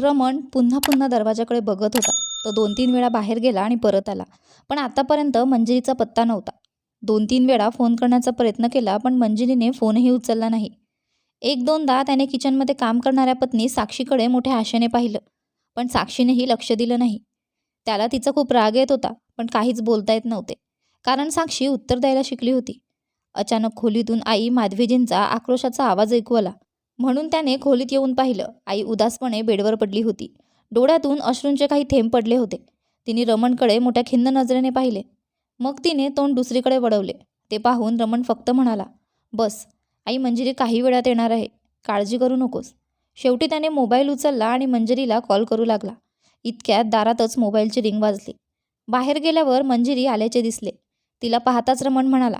रमण पुन्हा पुन्हा दरवाजाकडे बघत होता. तो दोन तीन वेळा बाहेर गेला आणि परत आला. पण आतापर्यंत मंजिरीचा पत्ता नव्हता. दोन तीन वेळा फोन करण्याचा प्रयत्न केला पण मंजिरीने फोनही उचलला नाही. एक दोनदा त्याने किचनमध्ये काम करणाऱ्या पत्नी साक्षीकडे मोठ्या आशेने पाहिलं पण साक्षीनेही लक्ष दिलं नाही. त्याला तिचा खूप राग येत होता पण काहीच बोलता येत नव्हते. कारण साक्षी उत्तर द्यायला शिकली होती. अचानक खोलीतून आई माधवीजींचा आक्रोशाचा आवाज ऐकू आला. म्हणून त्याने खोलीत येऊन पाहिलं. आई उदासपणे बेडवर पडली होती. डोळ्यातून अश्रूंचे काही थेंब पडले होते. तिने रमणकडे मोठ्या खिन्न नजरेने पाहिले. मग तिने तोंड दुसरीकडे वळवले. ते पाहून रमण फक्त म्हणाला बस आई मंजिरी काही वेळात येणार आहे. काळजी करू नकोस. शेवटी त्याने मोबाईल उचलला आणि मंजिरीला कॉल करू लागला. इतक्यात दारातच मोबाईलची रिंग वाजली. बाहेर गेल्यावर मंजिरी आल्याचे दिसले. तिला पाहताच रमण म्हणाला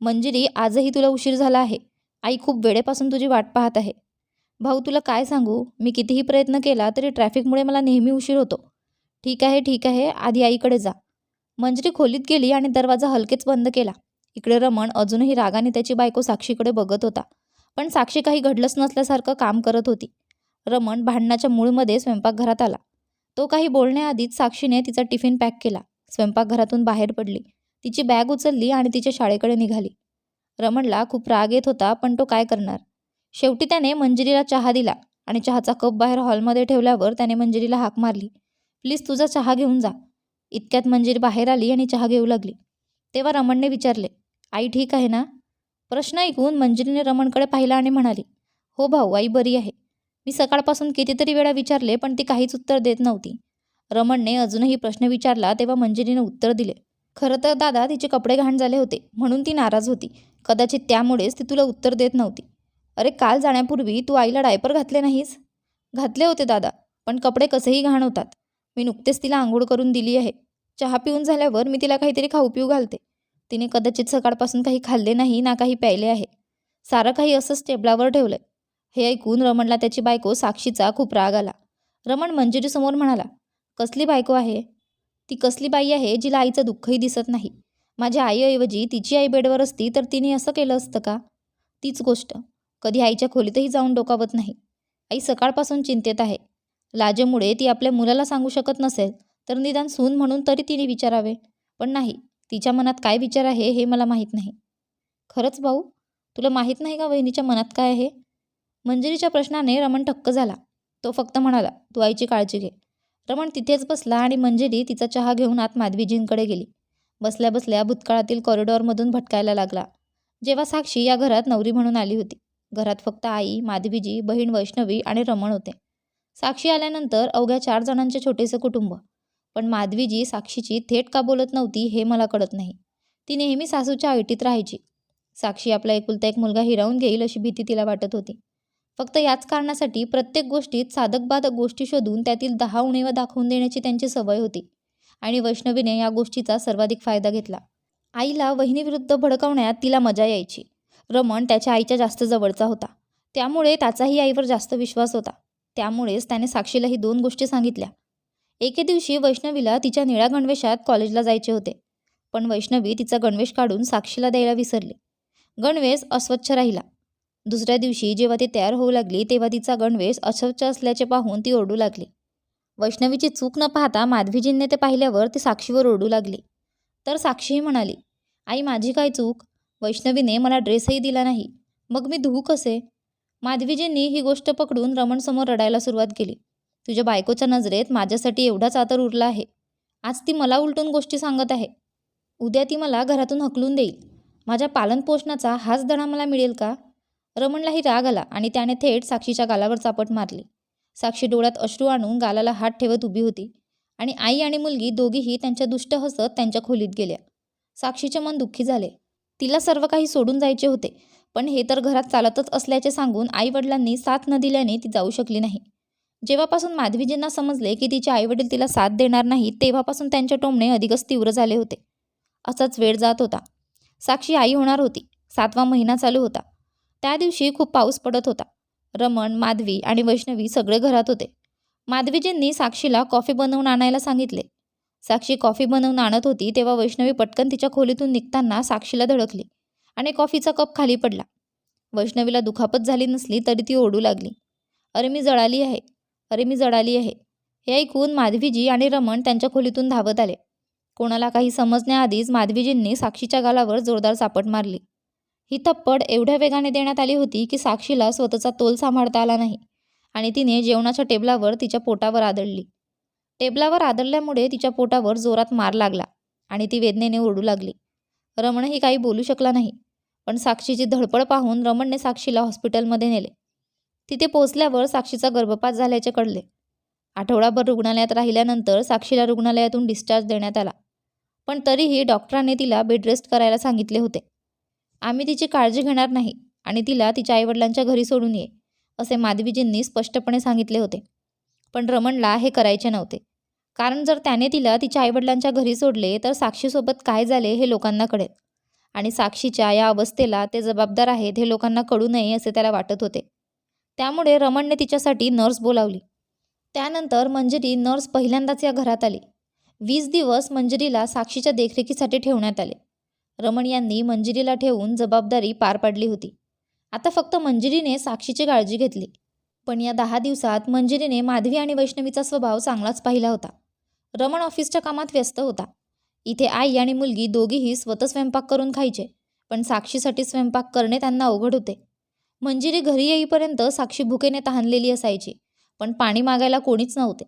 मंजिरी आजही तुला उशीर झाला आहे. आई खूप वेळेपासून तुझी वाट पाहत आहे. भाऊ तुला काय सांगू? मी कितीही प्रयत्न केला तरी ट्रॅफिकमुळे मला नेहमी उशीर होतो. ठीक आहे ठीक आहे आधी आईकडे जा. मंजरी खोलीत गेली आणि दरवाजा हलकेच बंद केला. इकडे रमण अजूनही रागाने त्याची बायको साक्षीकडे बघत होता. पण साक्षी काही घडलंच नसल्यासारखं काम करत होती. रमण भांडणाच्या मूळमध्ये स्वयंपाकघरात आला. तो काही बोलण्याआधीच साक्षीने तिचा टिफिन पॅक केला. स्वयंपाकघरातून बाहेर पडली. तिची बॅग उचलली आणि तिच्या शाळेकडे निघाली. रमणला खूप राग येत होता पण तो काय करणार? शेवटी त्याने मंजिरीला चहा दिला आणि चहाचा कप बाहेर हॉलमध्ये ठेवल्यावर त्याने मंजिरीला हाक मारली. प्लीज तुझा चहा घेऊन जा. इतक्यात मंजिरी बाहेर आली आणि चहा घेऊ लागली. तेव्हा रमणने विचारले आई ठीक आहे ना? प्रश्न ऐकून मंजिरीने रमणकडे पाहिला आणि म्हणाली हो भाऊ आई बरी आहे. मी सकाळपासून कितीतरी वेळा विचारले पण ती काहीच उत्तर देत नव्हती. रमणने अजूनही प्रश्न विचारला तेव्हा मंजिरीने उत्तर दिले खरं तर दादा तिचे कपडे घाण झाले होते म्हणून ती नाराज होती. कदाचित त्यामुळेच ती तुला उत्तर देत नव्हती. अरे काल जाण्यापूर्वी तू आईला डायपर घातले नाहीस? घातले होते दादा पण कपडे कसेही घाण होतात. मी नुकतेच तिला आंघोळ करून दिली आहे. चहा पिऊन झाल्यावर मी तिला काहीतरी खाऊ पिऊ घालते. तिने कदाचित सकाळपासून काही खाल्ले नाही ना काही प्यायले आहे. सारं काही असंच टेबलावर ठेवलंय. हे ऐकून रमणला त्याची बायको साक्षीचा खूप राग आला. रमण मंजिरीसमोर म्हणाला कसली बायको आहे? ती कसली बाई आहे जिला आईचं दुःखही दिसत नाही. माझ्या आईऐवजी तिची आई बेडवर असती तर तिने असं केलं असतं का? तीच गोष्ट. कधी आईच्या खोलीतही जाऊन डोकावत नाही. आई सकाळपासून चिंतेत आहे. लाजेमुळे ती आपल्या मुलाला सांगू शकत नसेल तर निदान सून म्हणून तरी तिने विचारावे. पण नाही तिच्या मनात काय विचार आहे हे मला माहीत नाही. खरंच भाऊ तुला माहीत नाही का वहिनीच्या मनात काय आहे? मंजिरीच्या प्रश्नाने रमण ठक्क झाला. तो फक्त म्हणाला तू आईची काळजी घे. रमण तिथेच बसला आणि मंजिरी तिचा चहा घेऊन आत माधवीजींकडे गेली. बसल्या बसल्या भूतकाळातील कॉरिडॉरमधून भटकायला लागला. जेव्हा साक्षी या घरात नवरी म्हणून आली होती. घरात फक्त आई माधवीजी बहीण वैष्णवी आणि रमण होते. साक्षी आल्यानंतर अवघ्या चार जणांचे छोटेसे कुटुंब. पण माधवीजी साक्षीची थेट का बोलत नव्हती हे मला कळत नाही. ती नेहमी सासूच्या ऐटीत राहायची. साक्षी आपला एकुलता एक मुलगा हिरावून घेईल अशी भीती तिला वाटत होती. फक्त याच कारणासाठी प्रत्येक गोष्टीत साधकबाधक गोष्टी शोधून त्यातील दहा उणीवा दाखवून देण्याची त्यांची सवय होती आणि वैष्णवीने या गोष्टीचा सर्वाधिक फायदा घेतला. आईला वहिनीविरुद्ध भडकवण्यात तिला मजा यायची. रमण त्याच्या आईच्या जास्त जवळचा होता. त्यामुळे त्याचाही आईवर जास्त विश्वास होता. त्यामुळेच त्याने साक्षीला ही दोन गोष्टी सांगितल्या. एके दिवशी वैष्णवीला तिच्या निळ्या गणवेशात कॉलेजला जायचे होते. पण वैष्णवी तिचा गणवेश काढून साक्षीला द्यायला विसरली. गणवेश अस्वच्छ राहिला. दुसऱ्या दिवशी जेव्हा ती तयार होऊ लागली तेव्हा तिचा गणवेश अस्वच्छ असल्याचे पाहून ती ओरडू लागली. वैष्णवीची चूक न पाहता माधवीजींनी ते पाहिल्यावर ती साक्षीवर ओरडू लागली. तर साक्षीही म्हणाली आई माझी काय चूक? वैष्णवीने मला ड्रेसही दिला नाही. मग मी धुवू कसे? माधवीजींनी ही गोष्ट पकडून रमणसमोर रडायला सुरुवात केली. तुझ्या बायकोच्या नजरेत माझ्यासाठी एवढाच आतर उरला आहे. आज ती मला उलटून गोष्टी सांगत आहे. उद्या ती मला घरातून हकलून देईल. माझ्या पालनपोषणाचा हाच दणा मला मिळेल का? रमणलाही राग आला आणि त्याने थेट साक्षीच्या गालावर चापट मारली. साक्षी डोळ्यात अश्रू आणून गालाला हात ठेवत उभी होती आणि आई आणि मुलगी दोघीही त्यांच्या दुष्ट हसत त्यांच्या खोलीत गेल्या. साक्षीचे मन दुःखी झाले. तिला सर्व काही सोडून जायचे होते. पण हे तर घरात चालतच असल्याचे सांगून आईवडिलांनी साथ न दिल्याने ती जाऊ शकली नाही. जेव्हापासून माधवीजींना समजले की तिचे आईवडील तिला साथ देणार नाही तेव्हापासून त्यांचे टोमणे अधिकच तीव्र झाले होते. असाच वेळ जात होता. साक्षी आई होणार होती. सातवा महिना चालू होता. त्या दिवशी खूप पाऊस पडत होता. रमण माधवी आणि वैष्णवी सगळे घरात होते. माधवीजींनी साक्षीला कॉफी बनवून आणायला सांगितले. साक्षी कॉफी बनवून आणत होती तेव्हा वैष्णवी पटकन तिच्या खोलीतून निघताना साक्षीला धडकली आणि कॉफीचा कप खाली पडला. वैष्णवीला दुखापत झाली नसली तरी ती ओढू लागली. अरे मी जळाली आहे. अरे मी जळाली आहे. हे ऐकून माधवीजी आणि रमण त्यांच्या खोलीतून धावत आले. कोणाला काही समजण्याआधीच माधवीजींनी साक्षीच्या गालावर जोरदार चापट मारली. ही थप्पड एवढ्या वेगाने देण्यात आली होती की साक्षीला स्वतःचा तोल सांभाळता आला नाही आणि तिने जेवणाच्या टेबलावर तिच्या पोटावर आदळली. टेबलावर आदळल्यामुळे तिच्या पोटावर जोरात मार लागला आणि ती वेदनेने ओरडू लागली. रमणही काही बोलू शकला नाही पण साक्षीची धडपड पाहून रमणने साक्षीला हॉस्पिटलमध्ये नेले. तिथे पोहोचल्यावर साक्षीचा गर्भपात झाल्याचे कळले. आठवडाभर रुग्णालयात राहिल्यानंतर साक्षीला रुग्णालयातून डिस्चार्ज देण्यात आला पण तरीही डॉक्टरांनी तिला बेड रेस्ट करायला सांगितले होते. आम्ही तिची काळजी घेणार नाही आणि तिला तिच्या आईवडिलांच्या घरी सोडून ये असे माधवीजींनी स्पष्टपणे सांगितले होते. पण रमणला हे करायचे नव्हते. कारण जर त्याने तिला तिच्या आईवडिलांच्या घरी सोडले तर साक्षीसोबत काय झाले हे लोकांना कळेल. आणि साक्षीच्या या अवस्थेला ते जबाबदार आहेत हे लोकांना कळू नये असे त्याला वाटत होते. त्यामुळे रमणने तिच्यासाठी नर्स बोलावली. त्यानंतर मंजिरी नर्स पहिल्यांदाच या घरात आली. वीस दिवस मंजिरीला साक्षीच्या देखरेखीसाठी ठेवण्यात आले. रमण यांनी मंजिरीला ठेवून जबाबदारी पार पाडली होती. आता फक्त मंजिरीने साक्षीची काळजी घेतली. पण या दहा दिवसात मंजिरीने माधवी आणि वैष्णवीचा स्वभाव चांगलाच पाहिला होता. रमण ऑफिसच्या कामात व्यस्त होता. इथे आई आणि मुलगी दोघीही स्वतः स्वयंपाक करून खायचे पण साक्षीसाठी स्वयंपाक करणे त्यांना अवघड होते. मंजिरी घरी येईपर्यंत साक्षी भुकेने तहानलेली असायची पण पाणी मागायला कोणीच नव्हते.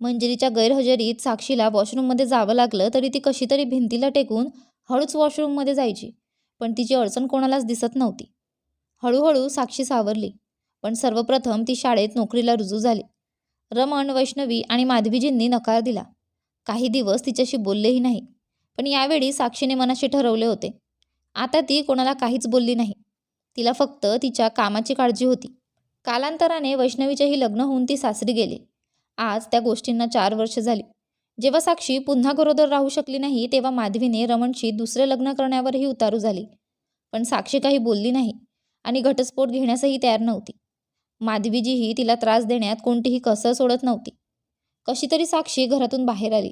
मंजिरीच्या गैरहजेरीत साक्षीला वॉशरूममध्ये जावं लागलं तरी ती कशी तरी भिंतीला टेकून हळूच वॉशरूममध्ये जायची पण तिची अडचण कोणालाच दिसत नव्हती. हळूहळू साक्षी सावरली. पण सर्वप्रथम ती शाळेत नोकरीला रुजू झाली. रमण वैष्णवी आणि माधवीजींनी नकार दिला. काही दिवस तिच्याशी बोललेही नाही पण यावेळी साक्षीने मनाशी ठरवले होते. आता ती कोणाला काहीच बोलली नाही. तिला फक्त तिच्या कामाची काळजी होती. कालांतराने वैष्णवीचेही लग्न होऊन ती सासरी गेली. आज त्या गोष्टींना चार वर्ष झाली. जेव्हा साक्षी पुन्हा गरोदर राहू शकली नाही तेव्हा माधवीने रमणशी दुसरे लग्न करण्यावरही उतारू झाली. पण साक्षी काही बोलली नाही आणि घटस्फोट घेण्यासही तयार नव्हती. माधवीजीही तिला त्रास देण्यात कोणतीही कसर सोडत नव्हती. कशी तरी साक्षी घरातून बाहेर आली.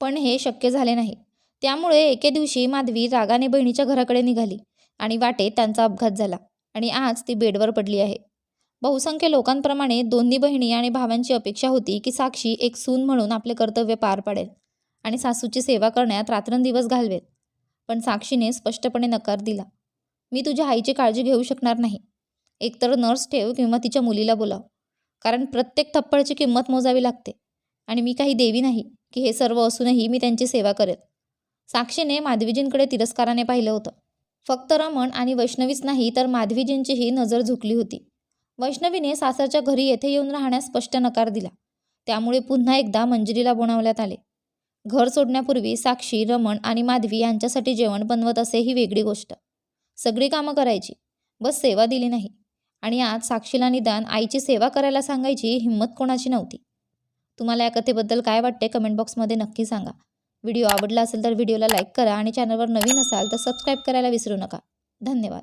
पण हे शक्य झाले नाही. त्यामुळे एके दिवशी माधवी रागाने बहिणीच्या घराकडे निघाली आणि वाटेत त्यांचा अपघात झाला आणि आज ती बेडवर पडली आहे. बहुसंख्य लोकांप्रमाणे दोन्ही बहिणी आणि भावांची अपेक्षा होती की साक्षी एक सून म्हणून आपले कर्तव्य पार पाडेल आणि सासूची सेवा करण्यात रात्रंदिवस घालवेल. पण साक्षीने स्पष्टपणे नकार दिला. मी तुझ्या आईची काळजी घेऊ शकणार नाही. एकतर नर्स ठेव किंवा तिच्या मुलीला बोलाव. कारण प्रत्येक थप्पडची किंमत मोजावी लागते. आणि मी काही देवी नाही की हे सर्व असूनही मी त्यांची सेवा करेल. साक्षीने माधवीजींकडे तिरस्काराने पाहिलं होतं. फक्त रमण आणि वैष्णवीच नाही तर माधवीजींचीही नजर झुकली होती. वैष्णवीने सासरच्या घरी येथे येऊन राहण्यास स्पष्ट नकार दिला. त्यामुळे पुन्हा एकदा मंजिरीला बनवण्यात आले. घर सोडण्यापूर्वी साक्षी रमण आणि माधवी यांच्यासाठी जेवण बनवत असे ही वेगळी गोष्ट. सगळी कामं करायची. बस सेवा दिली नाही. आणि आज साक्षीला निदान आईची सेवा करायला सांगायची हिंमत कोणाची नव्हती. तुम्हाला या कथेबद्दल काय वाटते कमेंट बॉक्समध्ये नक्की सांगा. व्हिडिओ आवडला असेल तर व्हिडिओला लाईक करा आणि चॅनलवर नवीन असाल तर सबस्क्राईब करायला विसरू नका. धन्यवाद.